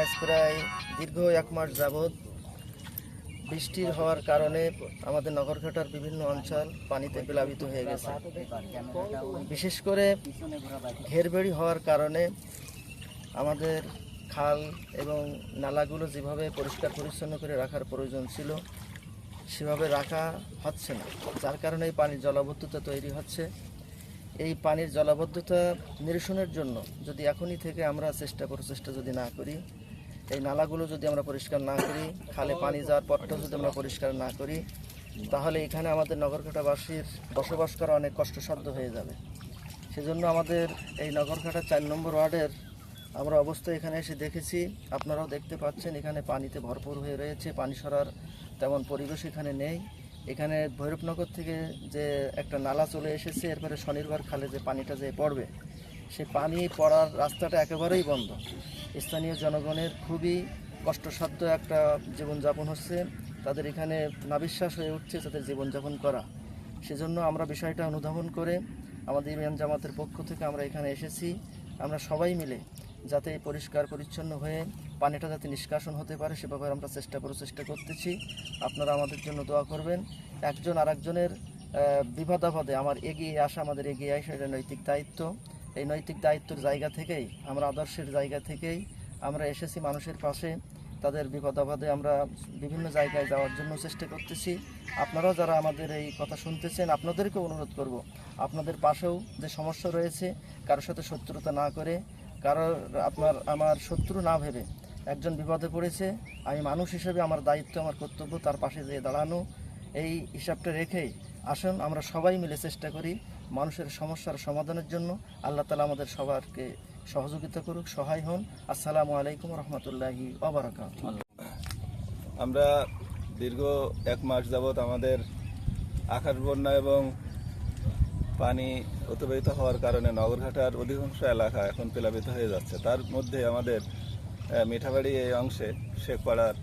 আজ প্রায় দীর্ঘ এক মাস যাবৎ বৃষ্টির হওয়ার কারণে আমাদের নগরঘাটার বিভিন্ন অঞ্চল পানিতে প্লাবিত হয়ে গেছে। বিশেষ করে ঘেরবেড়ি হওয়ার কারণে আমাদের খাল এবং নালাগুলো যেভাবে পরিষ্কার পরিচ্ছন্ন করে রাখার প্রয়োজন ছিল, সেভাবে রাখা হচ্ছে না, যার কারণে পানির জলাবদ্ধতা তৈরি হচ্ছে। এই পানির জলাবদ্ধতা নিরসনের জন্য যদি এখনই থেকে আমরা চেষ্টা প্রচেষ্টা যদি না করি, এই নালাগুলো যদি আমরা পরিষ্কার না করি, খালে পানি যাওয়ার পথটা যদি আমরা পরিষ্কার না করি, তাহলে এখানে আমাদের নগরকাটাবাসীর বসবাস করা অনেক কষ্টসাধ্য হয়ে যাবে। সেজন্য আমাদের এই নগরকাটা চার নম্বর ওয়ার্ডের আমরা অবস্থা এখানে এসে দেখেছি। আপনারাও দেখতে পাচ্ছেন এখানে পানিতে ভরপুর হয়ে রয়েছে, পানি সরার তেমন পরিবেশ এখানে নেই। এখানে ভৈরবনগর থেকে যে একটা নালা চলে এসেছে, এরপরে শনিবার খালে যে পানিটা যে পড়বে, সে পানি পড়ার রাস্তাটা একেবারেই বন্ধ। স্থানীয় জনগণের খুবই কষ্টসাধ্য একটা জীবনযাপন হচ্ছে। তাদের এখানে নাবিশ্বাস হয়ে উঠছে তাদের জীবনযাপন করা। সেজন্য আমরা বিষয়টা অনুধাবন করে আমাদের ইউনিয়ন জামাতের পক্ষ থেকে আমরা এখানে এসেছি। আমরা সবাই মিলে যাতে পরিষ্কার পরিচ্ছন্ন হয়ে পানিটা যাতে নিষ্কাশন হতে পারে, সে ব্যাপারে আমরা চেষ্টা প্রচেষ্টা করতেছি। আপনারা আমাদের জন্য দোয়া করবেন। একজন আরেকজনের বিপদাপদে আমার এগিয়ে আসা, আমাদের এগিয়ে আসা এটা নৈতিক দায়িত্ব। এই নৈতিক দায়িত্বের জায়গা থেকেই, আমরা আদর্শের জায়গা থেকেই আমরা এসেছি মানুষের পাশে। তাদের বিপদাপদে আমরা বিভিন্ন জায়গায় যাওয়ার জন্য চেষ্টা করতেছি। আপনারাও যারা আমাদের এই কথা শুনতেছেন আপনাদেরকে অনুরোধ করব, আপনাদের পাশেও যে সমস্যা রয়েছে, কারোর সাথে শত্রুতা না করে, কারোর আপনার, আমার শত্রু না ভেবে একজন বিপদে পড়েছে, আমি মানুষ হিসেবে আমার দায়িত্ব, আমার কর্তব্য তার পাশে যেয়ে দাঁড়ানো। এই হিসাবটা রেখেই আসুন, আমরা সবাই মিলে চেষ্টা করি মানুষের সমস্যার সমাধানের জন্য। আল্লাহ তালা আমাদের সবারকে সহযোগিতা করুক, সহায় হন। আসসালামু আলাইকুম রহমতুল্লাহি ওবরাকাত আমরা দীর্ঘ এক মাস যাবৎ আমাদের আকাশ বন্যা এবং পানি অতিবাহিত হওয়ার কারণে নগরঘাটার অধিকাংশ এলাকা এখন প্লাবিত হয়ে যাচ্ছে। তার মধ্যে আমাদের মিঠাবাড়ি এই অংশে শেখপাড়ার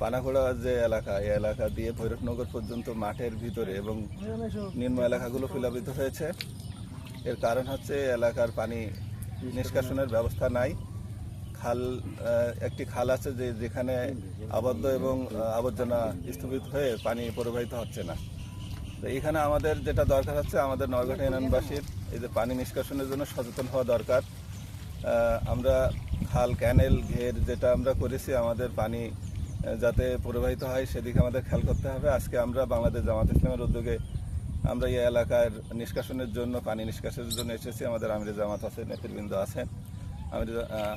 পানাখোড়া যে এলাকা, এই এলাকা দিয়ে ভৈরবনগর পর্যন্ত মাঠের ভিতরে এবং নিম্ন এলাকাগুলো প্লাবিত হয়েছে। এর কারণ হচ্ছে এলাকার পানি নিষ্কাশনের ব্যবস্থা নাই। খাল একটি খাল আছে যে যেখানে আবদ্ধ এবং আবর্জনা স্থগিত হয়ে পানি প্রবাহিত হচ্ছে না। তো এখানে আমাদের যেটা দরকার হচ্ছে, আমাদের নরঘাটা ইউনিয়নবাসীর এই যে পানি নিষ্কাশনের জন্য সচেতন হওয়া দরকার। আমরা খাল, ক্যানেল, ঘের যেটা আমরা করেছি, আমাদের পানি যাতে প্রবাহিত হয়, সেদিকে আমাদের খেয়াল করতে হবে। আজকে আমরা বাংলাদেশ জামাত ইসলামের উদ্যোগে আমরা এই এলাকার নিষ্কাশনের জন্য, পানি নিষ্কাশনের জন্য এসেছি। আমাদের আমির জামাত আছে, নেতৃবৃন্দ আছেন। আমির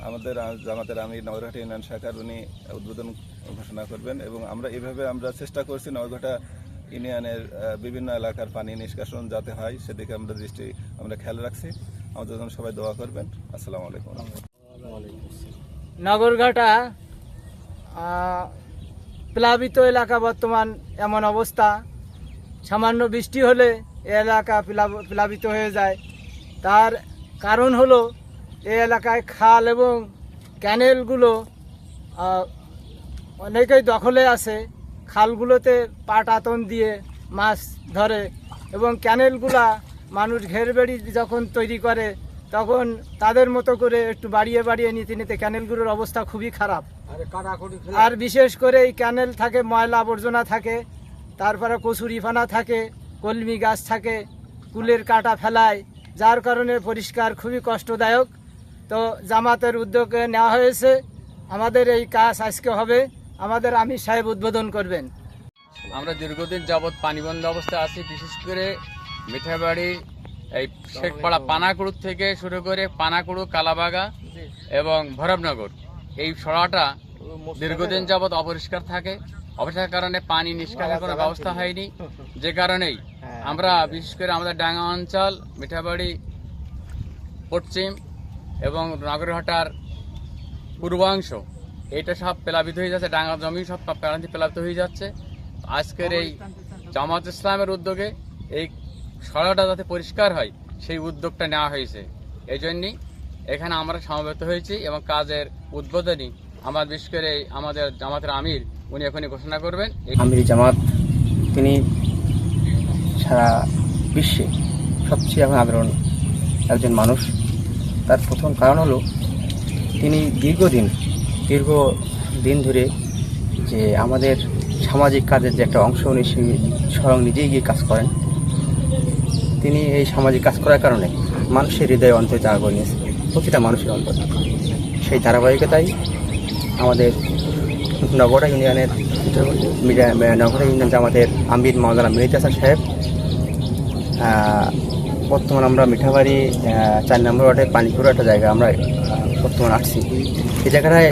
আমাদের জামাতের আমির নগরঘাটা ইউনিয়ন শাখার উনি উদ্বোধন ঘোষণা করবেন এবং আমরা এভাবে আমরা চেষ্টা করছি নগরঘাটা ইউনিয়নের বিভিন্ন এলাকার পানি নিষ্কাশন যাতে হয়, সেদিকে আমরা দৃষ্টি আমরা খেয়াল রাখছি। আমাদের জন্য সবাই দোয়া করবেন। আসসালামু আলাইকুম। নগরঘাটা প্লাবিত এলাকা বর্তমান এমন অবস্থা। সামান্য বৃষ্টি হলে এ এলাকা প্লাব- প্লাবিত হয়ে যায়। তার কারণ হলো এ এলাকায় খাল এবং ক্যানেলগুলো অনেকেই দখলে আছে। খালগুলোতে পাট আতন দিয়ে মাছ ধরে এবং ক্যানেলগুলা মানুষ ঘেরবেড়ি যখন তৈরি করে তখন তাদের মতো করে একটু বাড়িয়ে বাড়িয়ে নিতে নিতে ক্যানেলগুলোর অবস্থা খুবই খারাপ। আর বিশেষ করে এই ক্যানেল থাকে ময়লা আবর্জনা থাকে তারপরে কচুরিফানা থাকে কলমি গাছ থাকে কুলের কাটা ফেলায় যার কারণে পরিষ্কার খুবই কষ্টদায়ক। তো জামাতের উদ্যোগে নেওয়া হয়েছে। আমাদের এই কাজ আজকে হবে। আমাদের আমির সাহেব উদ্বোধন করবেন। আমরা দীর্ঘদিন যাবৎ পানিবন্ধ অবস্থায় আছি। বিশেষ করে মিঠাবাড়ি এই শেখপাড়া পানাকুড়ু থেকে শুরু করে পানাকুড়ু কালাবাগা এবং ভৈরবনগর। এই সড়াটা দীর্ঘদিন যাবৎ অপরিষ্কার থাকে। অপরিষ্কার কারণে পানি নিষ্কাশনের কোনো ব্যবস্থা হয়নি। যে কারণেই আমরা বিশেষ করে আমাদের ডাঙ্গা অঞ্চল মিঠাবাড়ি পশ্চিম এবং নগরহাটার পূর্বাংশ এটা সব প্লাবিত হয়ে যাচ্ছে। ডাঙ্গা জমি সব প্রান্তি প্লাবিত হয়ে যাচ্ছে। আজকের এই জামাত ইসলামের উদ্যোগে এই সড়কটা যাতে পরিষ্কার হয়, সেই উদ্যোগটা নেওয়া হয়েছে। এই জন্যই এখানে আমরা সমবেত হয়েছি এবং কাজের উদ্বোধনী আমার বিশেষ করে আমাদের জামাতের আমির, উনি এখনই ঘোষণা করবেন। আমির জামাত, তিনি সারা বিশ্বে সবচেয়ে এখন আদরণ একজন মানুষ। তার প্রথম কারণ হলো, তিনি দীর্ঘদিন, দীর্ঘ দিন ধরে যে আমাদের সামাজিক কাজের যে একটা অংশ, উনি সেই স্বয়ং নিজেই গিয়ে কাজ করেন। তিনি এই সামাজিক কাজ করার কারণে মানুষের হৃদয়ে অন্তর জায়গা করে নিয়েছে, প্রতিটা মানুষের অন্তর। সেই ধারাবাহিকতায় আমাদের নগরা ইউনিয়নের নগরা ইউনিয়ন আমাদের আমির মাওলানা মেহিদ হাসান সাহেব বর্তমান আমরা মিঠাবাড়ি চার নম্বর ওয়ার্ডে পানিপুর একটা জায়গা আমরা বর্তমান আসছি এই জায়গাটায়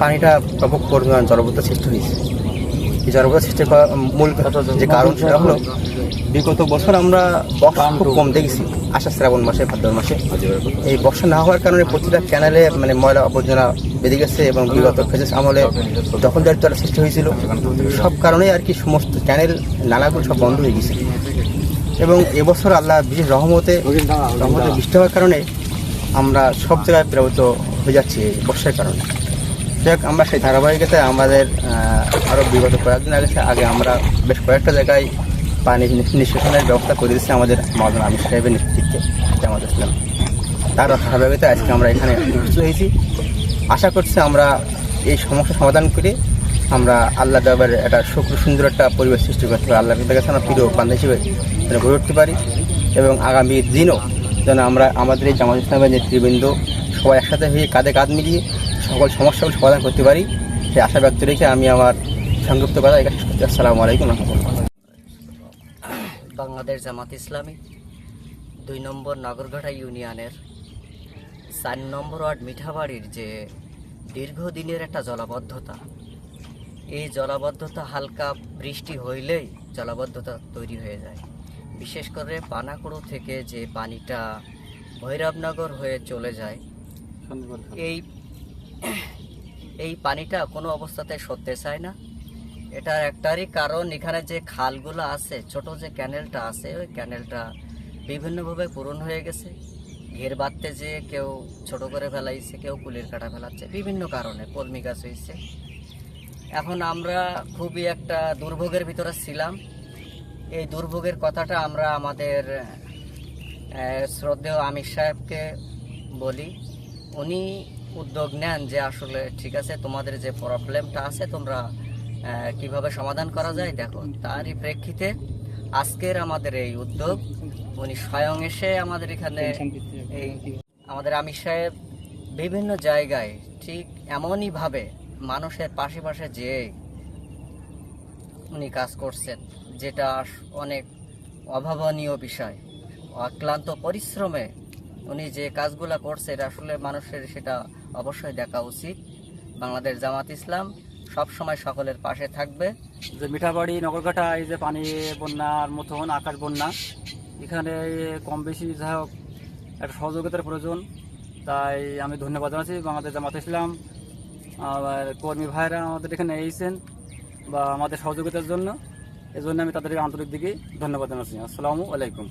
পানিটা ব্যাপক পরিমাণ জলবদ্ধ সৃষ্টি হয়েছে। এই সৃষ্টি করার মূল যে কারণ সেটা হলো, বিগত বছর আমরা বর্ষা খুব কম দেখেছি, আষাঢ় শ্রাবণ মাসে, ভাদ্র মাসে। এই বর্ষা না হওয়ার কারণে প্রতিটা ক্যানেলে মানে ময়লা আবর্জনা বেঁধে গেছে এবং বিগত ফেজেস আমলে দখলদারিত্ব একটা সৃষ্টি হয়েছিল, সব কারণেই আর কি সমস্ত ক্যানেল নালাগুলো সব বন্ধ হয়ে গেছে। এবং এবছর আল্লাহ বিশেষ রহমতে রহমতে বৃষ্টি হওয়ার কারণে আমরা সব জায়গায় প্লাবিত হয়ে যাচ্ছি বর্ষার কারণে। যাক আমরা সেই ধারাবাহিকতায় আমাদের আরও বিগত কয়েকদিন আগে আগে আমরা বেশ কয়েকটা জায়গায় পানি নিষ্কাশনের ব্যবস্থা করে দিচ্ছি আমাদের মৌলানা আমির সাহেবের নেতৃত্বে, জামাত ইসলাম। তার ধারাবাহিকতায় আজকে আমরা এখানে উপস্থিত হয়েছি। আশা করছি আমরা এই সমস্যা সমাধান করে আমরা আল্লাহ দেবের একটা শুক্র সুন্দর একটা পরিবেশ সৃষ্টি করতে পারি। আল্লাহ কাছে আমরা প্রিয় বান্ধব হিসেবে যেন গড়ে উঠতে পারি এবং আগামী দিনও যেন আমরা আমাদের এই জামাত ইসলামের নেতৃবৃন্দ সবাই একসাথে হয়ে কাঁধে কাঁধ মিলিয়ে সকল সমস্যাগুলো সমাধান করতে পারি। সেই আশা ব্যক্ত রেখে আমি আমার সংযুক্ত শেষ করছি। আসসালামু আলাইকুম রহমতুল্লাহ। বাংলাদেশ জামাত ইসলামী দুই নম্বর নাগরঘাটা ইউনিয়নের চার নম্বর ওয়ার্ড মিঠাবাড়ির যে দীর্ঘদিনের একটা জলাবদ্ধতা এই জলাবদ্ধতা হালকা বৃষ্টি হইলেই জলাবদ্ধতা তৈরি হয়ে যায়। বিশেষ করে পানাকুড়ো থেকে যে পানিটা ভৈরবনগর হয়ে চলে যায় এই এই পানিটা কোনো অবস্থাতে সরতে চায় না। এটার একটারই কারণ, এখানে যে খালগুলো আছে, ছোট যে ক্যানেলটা আছে, ওই ক্যানেলটা বিভিন্নভাবে পূরণ হয়ে গেছে। ঘের বাঁধতে যে কেউ ছোট করে ফেলাইছে, কেউ কুলির কাটা ফেলাচ্ছে, বিভিন্ন কারণে কলমি গাছ হয়েছে। এখন আমরা খুবই একটা দুর্ভোগের ভিতরে ছিলাম। এই দুর্ভোগের কথাটা আমরা আমাদের শ্রদ্ধেয় আমির সাহেবকে বলি। উনি উদ্যোগ নেন যে আসলে ঠিক আছে, তোমাদের যে প্রবলেমটা আছে, তোমরা কীভাবে সমাধান করা যায় দেখো তারই প্রেক্ষিতে আজকের আমাদের এই উদ্যোগ উনি স্বয়ং এসে আমাদের এখানে এই আমাদের আমির সাহেব বিভিন্ন জায়গায় ঠিক এমনই ভাবে মানুষের পাশে পাশে যে উনি কাজ করছেন যেটা অনেক অভাবনীয় বিষয়। অক্লান্ত পরিশ্রমে উনি যে কাজগুলো করছে এটা আসলে মানুষের সেটা অবশ্যই দেখা উচিত। বাংলাদেশ জামাত ইসলাম সব সময় সকলের পাশে থাকবে। যে মিঠাবাড়ি, নগরঘাটা, এই যে পানি বন্যার মতন আকাশ বন্যা, এখানে কম বেশি যাই হোক, একটা সহযোগিতার প্রয়োজন। তাই আমি ধন্যবাদ জানাচ্ছি বাংলাদেশ জামাত ইসলাম আবার কর্মী ভাইরা আমাদের এখানে এসেছেন বা আমাদের সহযোগিতার জন্য। এই জন্য আমি তাদেরকে আন্তরিক দিকে ধন্যবাদ জানাচ্ছি। আসসালামু আলাইকুম।